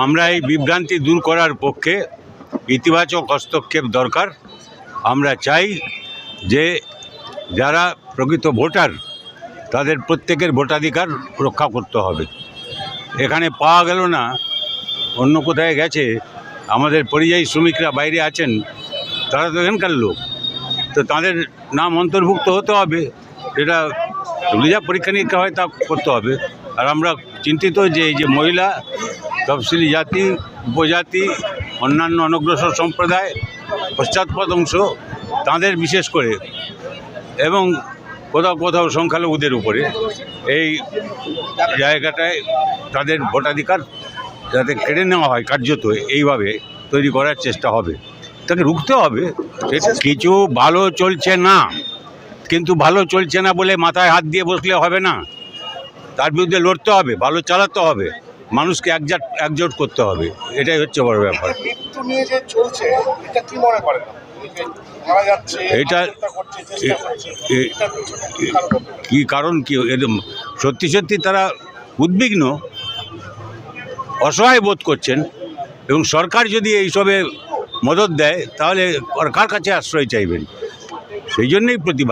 আমরা এই বিভ্রান্তি দূর করার পক্ষে ইতিবাচক হস্তক্ষেপ দরকার। আমরা চাই যে যারা প্রকৃত ভোটার, তাদের প্রত্যেকের ভোটাধিকার রক্ষা করতে হবে। এখানে পাওয়া গেল না, অন্য কোথায় গেছে, আমাদের পরিযায়ী শ্রমিকরা বাইরে আছেন, তারা তো এখানকার লোক। তো তাদের নাম অন্তর্ভুক্ত হতে হবে, এটা যা পরীক্ষা নিরীক্ষা হয় তা করতে হবে। আর আমরা চিন্তিত যে এই যে মহিলা, তফসিলি জাতি, উপজাতি, অন্যান্য অনগ্রসর সম্প্রদায়, পশ্চাৎপদ অংশ, তাদের বিশেষ করে এবং কোথাও কোথাও সংখ্যালঘুদের উপরে এই জায়গাটায় তাদের ভোটাধিকার যাতে কেড়ে নেওয়া হয় কার্যত, এইভাবে তৈরি করার চেষ্টা হবে। তাকে রুখতে হবে, কিছু ভালো চলছে না, কিন্তু ভালো চলছে না বলে মাথায় হাত দিয়ে বসলে হবে না। তার বিরুদ্ধে লড়তে হবে ভালো চালাতে হবে মানুষকে একজাট একজোট করতে হবে এটাই হচ্ছে বড় ব্যাপার। এটা কি কারণ? কি সত্যি সত্যি তারা উদ্বিগ্ন অসহায় বোধ করছেন এবং সরকার যদি এইসবে মদত দেয় তাহলে কার কাছে আশ্রয় চাইবেন? সেই জন্যই প্রতিবাদ।